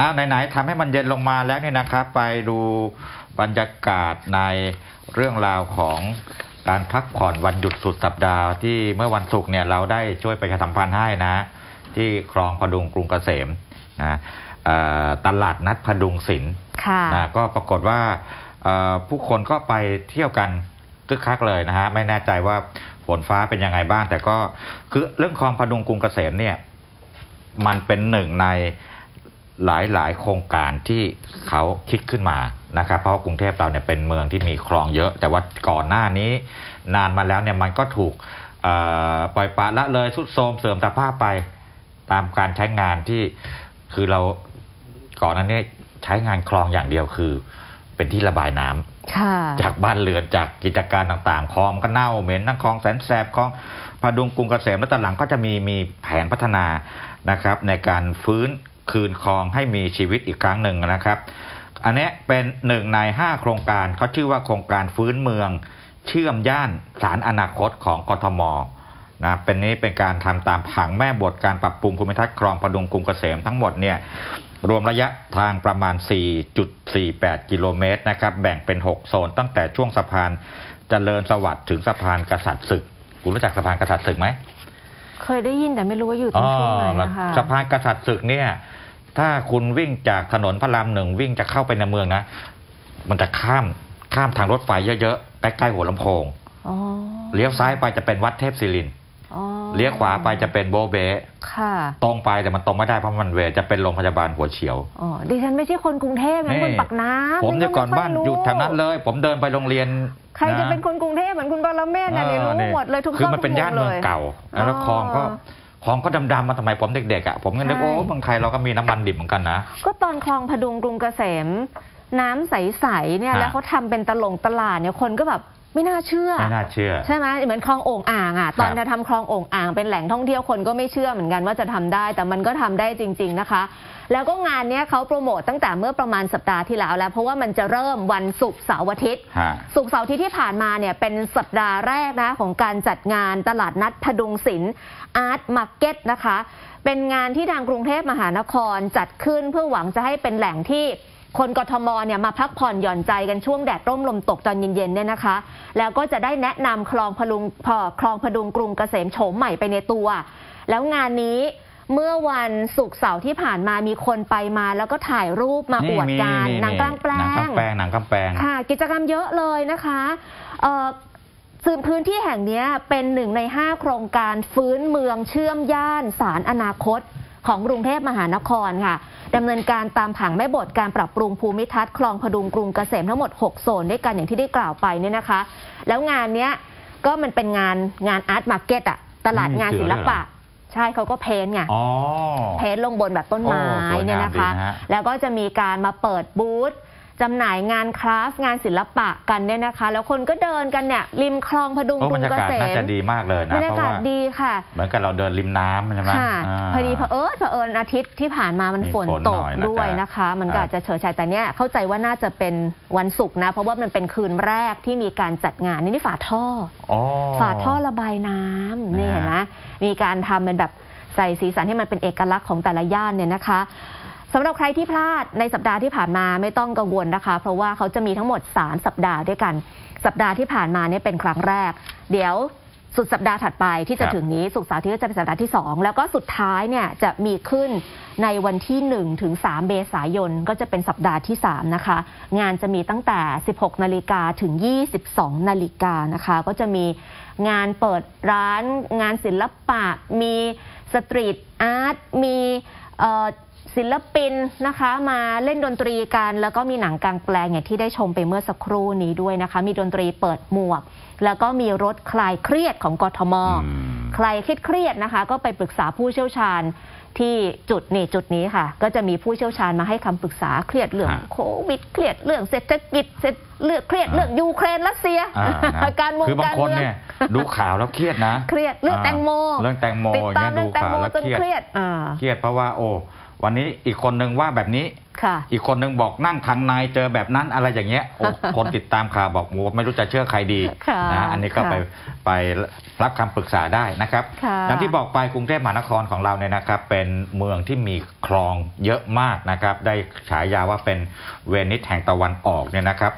อ้าวไหนๆทำให้มันเย็นลงมาแล้วเนี่ยนะครับ ไปดูบรรยากาศในเรื่องราวของการพักผ่อนวันหยุดสุดสัปดาห์ที่เมื่อวันศุกร์เนี่ยเราได้ช่วยประชาสัมพันธ์ให้นะ ที่คลองพดุงกรุงเกษมนะเอ่อตลาดนัดพดุงศิลป์ค่ะ นะก็ปรากฏว่าเอ่อผู้คนก็ไปเที่ยวกันคึกคักเลยนะฮะไม่แน่ใจว่าฝนฟ้าเป็นยังไงบ้าง แต่ก็คือเรื่องคลองพดุงกรุงเกษมเนี่ย มันเป็นหนึ่งใน หลายหลายๆโครงการที่เขาคิดขึ้นมานะครับ เพราะว่ากรุงเทพเราเนี่ยเป็นเมืองที่มีคลองเยอะ แต่ว่าก่อนหน้านี้ นานมาแล้วเนี่ยมันก็ถูกเอ่อปล่อยปละละเลยสุดโทรมเสื่อมสภาพไปตามการใช้งานที่คือเราก่อนหนั้นเนี่ยใช้งานคลองอย่างเดียวคือ เป็นที่ระบายน้ำค่ะจากบ้านเรือนจากกิจการต่างๆคลองก็เน่าเหม็นทั้งคลองแสนแสบคลองพดุงกรุงเกษมแล้วตอนหลังก็จะมีมีแผนพัฒนานะครับ ในการฟื้น คืนคลองให้มีชีวิตอีกครั้งหนึ่งนะครับ อันเนี้ยเป็นหนึ่งในห้าโครงการเขาชื่อว่าโครงการฟื้นเมือง เชื่อมย่านสารอนาคตของกทมนะเป็นนี้เป็นการทำตามผังแม่บทการปรับปรุงภูมิทัศน์คลองพดุงกรุงเกษมทั้งหมดเนี่ยรวมระยะทางประมาณ 4.48 กิโลเมตรนะครับแบ่งเป็น 6 โซน ตั้งแต่ช่วงสะพานเจริญสวัสดิ์ถึงสะพานกษัตริย์ศึกคุณรู้จักสะพานกษัตริย์ศึกไหม เคยได้ยินแต่ไม่รู้ว่าอยู่ตรงช่วงไหนนะคะสะพานกษัตริย์ศึกเนี่ย ถ้าคุณวิ่งจากถนนพระรามหนึ่งวิ่งจะเข้าไปในเมืองนะ มันจะข้ามข้ามทางรถไฟเยอะๆใกล้ๆหัวลำโพงอ๋อเลี้ยวซ้ายไปจะเป็นวัดเทพศิรินทร์อ๋อเลี้ยวขวาไปจะเป็นโบเบะค่ะตรงไปแต่มันตรงไม่ได้เพราะมันเวจะเป็นโรงพยาบาลหัวเฉียวอ๋อดิฉันไม่ใช่คนกรุงเทพนะนี่คนปากน้ำผมเนี่ยก่อนบ้านไม่ค่อยู่แถวนั้นเลย ผมเดินไปโรงเรียน ใครจะเป็นคนกรุงเทพเหมือนคุณปรเมศนะเนี่ยรู้ออหมดเลยทุกคือซอกมันเป็นทุกย่านมุเมืมองเลยเก่าแล้วคลองก็ คลองก็ดำๆมาสมัยผมเด็กๆอะผมก็นึกใช่โอ้เมืองไทยเราก็มีน้ำมันดิบเหมือนกันนะ ก็ตอนคลองพดุงกรุงเกษม น้ำใสๆเนี่ยฮะ แล้วเขาทำเป็นตลงตลาดเนี่ยคนก็แบบ ไม่น่าเชื่อ ไม่น่าเชื่อ ใช่ไหมเหมือนคลองโอ่งอ่างอะตอนครับจะทำคลองโอ่งอ่างเป็นแหล่งท่องเที่ยวคนก็ไม่เชื่อเหมือนกันว่าจะทำได้ แต่มันก็ทำได้จริง ๆนะคะ แล้วก็งานเนี้ยเขาโปรโมทตั้งแต่เมื่อประมาณสัปดาห์ที่แล้วแล้ว เพราะว่ามันจะเริ่มวันศุกร์เสาร์อาทิตย์ ฮะศุกร์เสาร์อาทิตย์ที่ผ่านมาเนี่ยเป็นสัปดาห์แรกนะของการจัดงานตลาดนัดพดุงศิลป์อาร์ตมาร์เก็ตนะคะ เป็นงานที่ทางกรุงเทพมหานครจัดขึ้นเพื่อหวังจะให้เป็นแหล่งที่ คนกทมเนี่ยมาพักผ่อนหย่อนใจกันช่วงแดดร่มลมตกตอนเย็นๆเนี่ยนะคะ แล้วก็จะได้แนะนำคลองพลุงพอคลองพดุงกรุงเกษมโฉมใหม่ไปในตัว แล้วงานนี้เมื่อวันศุกร์เสาร์ที่ผ่านมามีคนไปมา แล้วก็ถ่ายรูปมาอวดกันหนังกลางแปลหนังกลางงแปลงหนังกลางแปลงค่ะ กิจกรรมเยอะเลยนะคะเอ่อซึ่งพื้นที่แห่งเนี้ยเป็นหนึ่งใน 5 โครงการฟื้นเมืองเชื่อมย่านสารอนาคตของกรุงเทพมหานครค่ะ ดำเนินการตามผังแม่บทการปรับปรุงภูมิทัศน์คลองพดุงกรุงเกษมทั้งหมด 6 โซนด้วยกันอย่างที่ได้กล่าวไปเนี่ยนะคะ แล้วงานเนี้ยก็มันเป็นงานงานอาร์ตมาร์เก็ตอะตลาดงานศิลปะ ใช่เขาก็เพ้นท์ไงอ๋อเพ้นท์ลงบนแบบต้นไม้โอ้สวยงามเนี่ยนะคะดีนะฮะแล้วก็จะมีการมาเปิดบูธ จำหน่ายงานคราฟต์งานศิลปะกันเนี่ยนะคะ แล้วคนก็เดินกันเนี่ยริมคลองพดุงโอ้กบรุรงรยาเกกาศษน่ามจะดีมากเลยบนะรรเพยาราะกาศว่าดีค่ะ เหมือนกับเราเดินริมน้ำใช่ไหมค่ะา พอดีเผอิญเผอิญอาทิตย์ที่ผ่านมามันมีฝนฝนตหกน่อยนะด้วยจ๊ะนะคะ มันคก็รับอาจจะเฉยชายแต่เนี่ยเข้าใจว่าน่าจะเป็นวันศุกร์นะ เพราะว่ามันเป็นคืนแรกที่มีการจัดงานนี่นี่ฝาท่อ อ๋อ ฝาท่อระบายน้ำนี่นะฮะ เห็นไหมมีการทำเป็นแบบใส่สีสันให้มันเป็นเอกลักษณ์ของแต่ละย่านเนี่ยนะคะ สำหรับใครที่พลาดในสัปดาห์ที่ผ่านมาไม่ต้องกังวลนะคะ เพราะว่าเขาจะมีทั้งหมด 3 สัปดาห์ด้วยกัน สัปดาห์ที่ผ่านมาเนี่ยเป็นครั้งแรก เดี๋ยวสุดสัปดาห์ถัดไปที่จะถึงนี้สุกเสาร์อาที่จะเป็นสัปดาห์ที่ 2 แล้วก็สุดท้ายเนี่ยจะมีขึ้นในวันที่ 1 ถึง 3 เมษายน ก็จะเป็นสัปดาห์ที่ 3 นะคะ งานจะมีตั้งแต่ 16 นาฬิกาถึง 22 นาฬิกานะคะ ก็จะมีงานเปิดร้าน งานศิลปะ มีสตรีทอาร์ตมีเอ่อ ศิลปินนะคะมาเล่นดนตรีกัน แล้วก็มีหนังกลางแปลงอย่างที่ได้ชมไปเมื่อสักครู่นี้ด้วยนะคะ มีดนตรีเปิดหมวก แล้วก็มีรถคลายเครียดของกทมอืมใครเครียดๆนะคะ ก็ไปปรึกษาผู้เชี่ยวชาญที่จุดนี่จุดนี้ค่ะ ก็จะมีผู้เชี่ยวชาญมาให้คำปรึกษาเครียดเรื่องฮะโควิดเครียดเรื่องเศรษฐกิจเศรษฐเรื่องเครียดเรื่องยูเครนรัสเซียอ่านะการเมืองคือบางการคนเมืองเนี่ยดูข่าวแล้วเครียดนะ เครียดเรื่องแตงโม เรื่องแตงโมติดตามเนี่ยเรื่ดูองแตงข่าวโมแล้วจนเครียดเครียดอ่าเครียดเพราะว่าโอ้ วันนี้อีกคนนึงว่าแบบนี้ ค่ะ อีกคนหนึ่งบอกนั่งทางในเจอแบบนั้นอะไรอย่างเงี้ยโอ้คนติดตามข่าวบอกโอ้ไม่รู้จะเชื่อใครดีค่ะนะอันนี้ก็ค่ะไปไปรับคำปรึกษาได้นะครับค่ะอย่างที่บอกไปกรุงเทพมหานครของเราเนี่ยนะครับ เป็นเมืองที่มีคลองเยอะมากนะครับ ได้ฉายาว่าเป็นเวนิสแห่งตะวันออกเนี่ยนะครับ